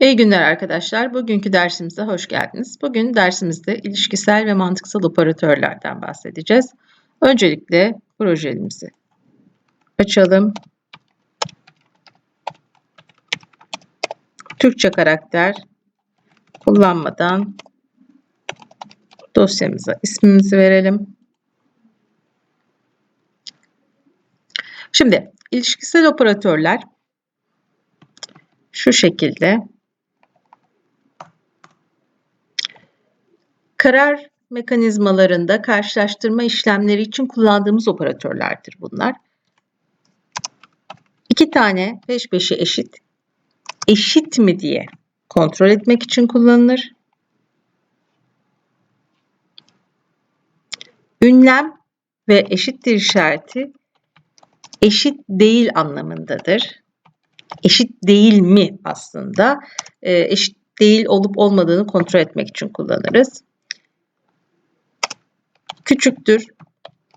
İyi günler arkadaşlar. Bugünkü dersimize hoş geldiniz. Bugün dersimizde ilişkisel ve mantıksal operatörlerden bahsedeceğiz. Öncelikle projemizi açalım. Türkçe karakter kullanmadan dosyamıza ismimizi verelim. Şimdi ilişkisel operatörler şu şekilde Karar mekanizmalarında karşılaştırma işlemleri için kullandığımız operatörlerdir bunlar. İki tane peş peşe eşit, eşit mi diye kontrol etmek için kullanılır. Ünlem ve eşittir işareti eşit değil anlamındadır. Eşit değil mi aslında? Eşit değil olup olmadığını kontrol etmek için kullanırız küçüktür.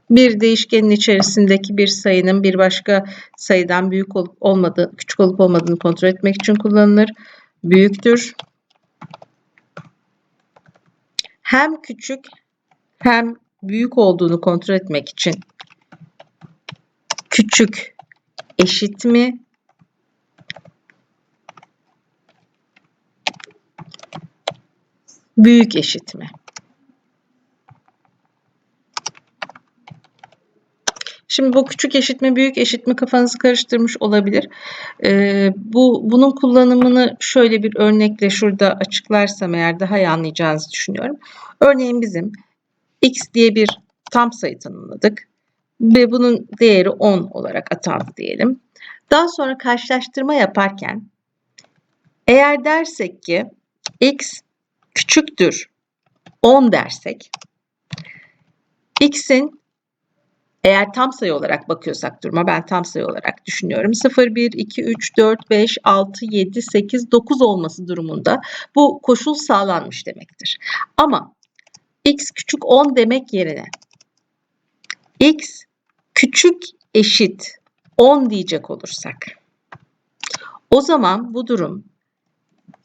Bir değişkenin içerisindeki bir sayının bir başka sayıdan büyük olup olmadığı, küçük olup olmadığını kontrol etmek için kullanılır. Büyüktür. Hem küçük hem büyük olduğunu kontrol etmek için küçük eşit mi? Büyük eşit mi? Şimdi bu küçük eşit mi büyük eşit mi kafanızı karıştırmış olabilir. Ee, bu Bunun kullanımını şöyle bir örnekle şurada açıklarsam eğer daha iyi anlayacağınızı düşünüyorum. Örneğin bizim x diye bir tam sayı tanımladık ve bunun değeri 10 olarak atandı diyelim. Daha sonra karşılaştırma yaparken eğer dersek ki x küçüktür 10 dersek x'in eğer tam sayı olarak bakıyorsak duruma ben tam sayı olarak düşünüyorum. 0, 1, 2, 3, 4, 5, 6, 7, 8, 9 olması durumunda bu koşul sağlanmış demektir. Ama x küçük 10 demek yerine x küçük eşit 10 diyecek olursak o zaman bu durum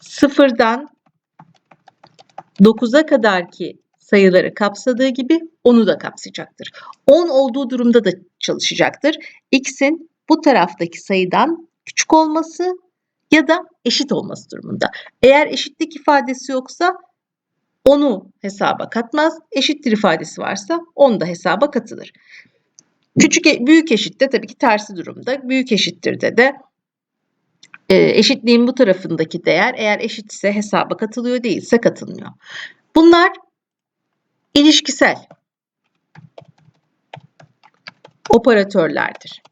sıfırdan 9'a kadar ki sayıları kapsadığı gibi onu da kapsayacaktır. 10 olduğu durumda da çalışacaktır. X'in bu taraftaki sayıdan küçük olması ya da eşit olması durumunda. Eğer eşitlik ifadesi yoksa onu hesaba katmaz. Eşittir ifadesi varsa onu da hesaba katılır. Küçük e, büyük eşitte tabii ki tersi durumda. Büyük eşittirde de e, eşitliğin bu tarafındaki değer eğer eşitse hesaba katılıyor değilse katılmıyor. Bunlar ilişkisel operatörlerdir.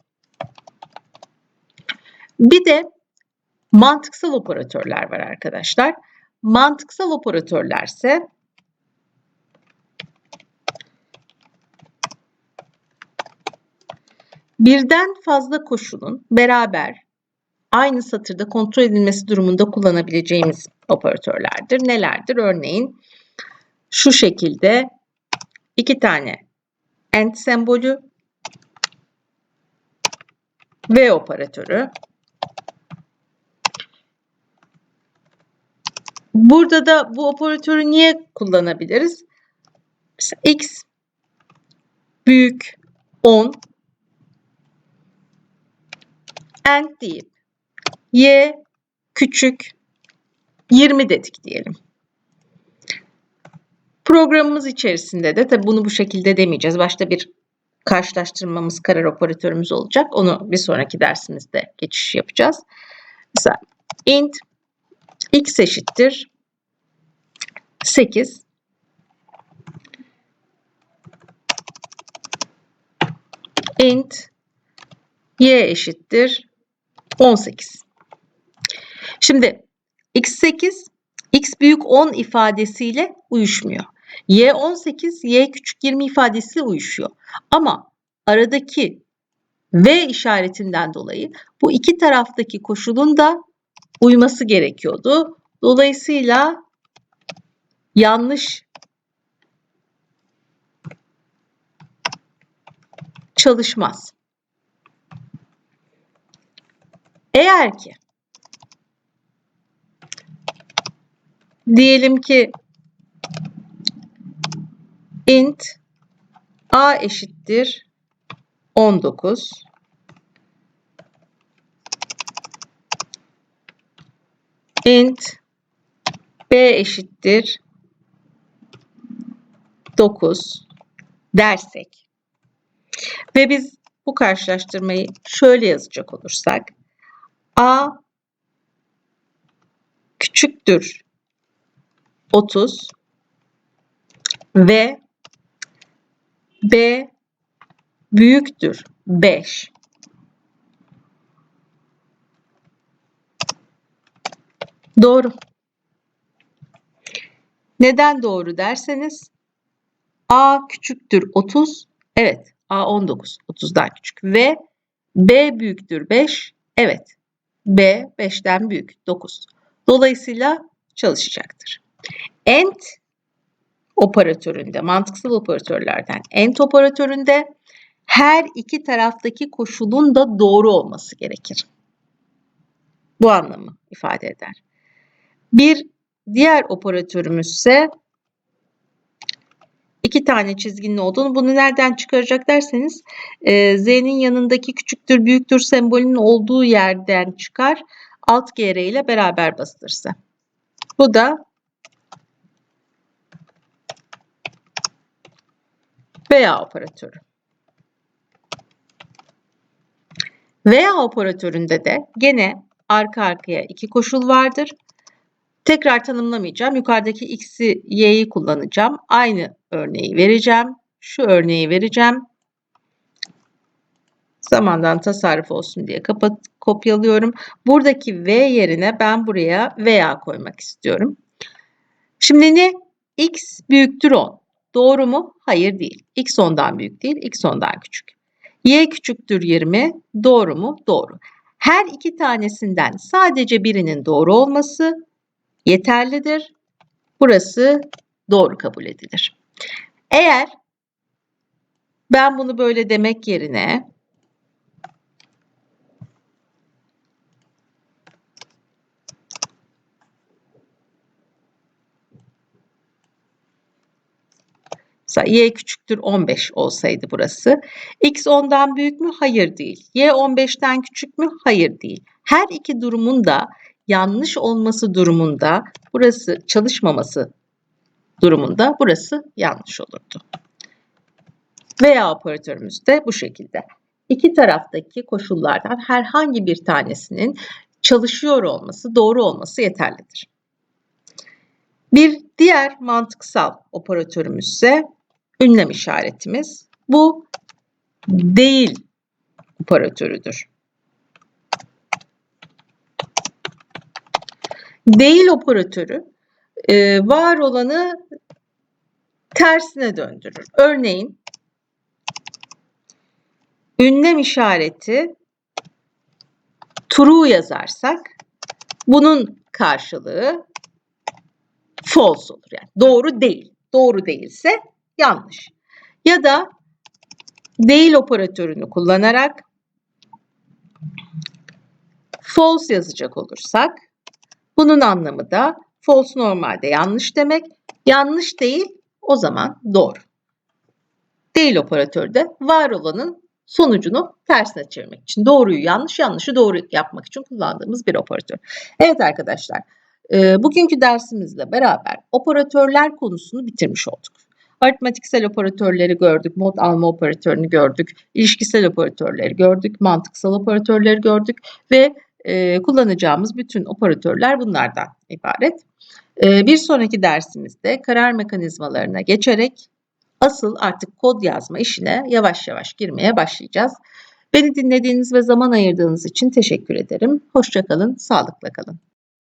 Bir de mantıksal operatörler var arkadaşlar. Mantıksal operatörlerse birden fazla koşulun beraber aynı satırda kontrol edilmesi durumunda kullanabileceğimiz operatörlerdir. Nelerdir? Örneğin şu şekilde iki tane AND sembolü V operatörü. Burada da bu operatörü niye kullanabiliriz? Mesela x büyük 10 and deyip y küçük 20 dedik diyelim. Programımız içerisinde de tabi bunu bu şekilde demeyeceğiz. Başta bir karşılaştırmamız, karar operatörümüz olacak. Onu bir sonraki dersimizde geçiş yapacağız. Mesela int x eşittir 8 int y eşittir 18. Şimdi x8 x büyük 10 ifadesiyle uyuşmuyor. Y 18, Y küçük 20 ifadesiyle uyuşuyor. Ama aradaki V işaretinden dolayı bu iki taraftaki koşulun da uyması gerekiyordu. Dolayısıyla yanlış çalışmaz. Eğer ki Diyelim ki int a eşittir 19. int b eşittir 9 dersek ve biz bu karşılaştırmayı şöyle yazacak olursak a küçüktür 30 ve b büyüktür 5 Doğru. Neden doğru derseniz A küçüktür 30. Evet. A 19. 30'dan küçük. Ve B büyüktür 5. Evet. B 5'ten büyük. 9. Dolayısıyla çalışacaktır. AND operatöründe, mantıksal operatörlerden AND operatöründe her iki taraftaki koşulun da doğru olması gerekir. Bu anlamı ifade eder. Bir diğer operatörümüz ise iki tane çizginin olduğunu bunu nereden çıkaracak derseniz e, z'nin yanındaki küçüktür büyüktür sembolünün olduğu yerden çıkar alt gr ile beraber basılırsa. Bu da veya operatörü. Veya operatöründe de gene arka arkaya iki koşul vardır. Tekrar tanımlamayacağım. Yukarıdaki x'i y'yi kullanacağım. Aynı örneği vereceğim. Şu örneği vereceğim. Zamandan tasarruf olsun diye kapat, kopyalıyorum. Buradaki v yerine ben buraya veya koymak istiyorum. Şimdi ne? x büyüktür 10. Doğru mu? Hayır değil. x 10'dan büyük değil, x 10'dan küçük. y küçüktür 20. Doğru mu? Doğru. Her iki tanesinden sadece birinin doğru olması yeterlidir. Burası doğru kabul edilir. Eğer ben bunu böyle demek yerine Y küçüktür 15 olsaydı burası. x 10'dan büyük mü? Hayır değil. y 15'ten küçük mü? Hayır değil. Her iki durumun da yanlış olması durumunda burası çalışmaması durumunda burası yanlış olurdu. Veya operatörümüz de bu şekilde. İki taraftaki koşullardan herhangi bir tanesinin çalışıyor olması, doğru olması yeterlidir. Bir diğer mantıksal operatörümüz ise ünlem işaretimiz. Bu değil operatörüdür. Değil operatörü e, var olanı tersine döndürür. Örneğin ünlem işareti true yazarsak bunun karşılığı false olur. Yani doğru değil. Doğru değilse yanlış. Ya da değil operatörünü kullanarak false yazacak olursak bunun anlamı da false normalde yanlış demek. Yanlış değil o zaman doğru. Değil operatörde var olanın sonucunu tersine çevirmek için doğruyu yanlış, yanlışı doğru yapmak için kullandığımız bir operatör. Evet arkadaşlar, bugünkü dersimizle beraber operatörler konusunu bitirmiş olduk. Aritmatiksel operatörleri gördük, mod alma operatörünü gördük, ilişkisel operatörleri gördük, mantıksal operatörleri gördük ve e, kullanacağımız bütün operatörler bunlardan ibaret. E, bir sonraki dersimizde karar mekanizmalarına geçerek asıl artık kod yazma işine yavaş yavaş girmeye başlayacağız. Beni dinlediğiniz ve zaman ayırdığınız için teşekkür ederim. Hoşçakalın, sağlıkla kalın.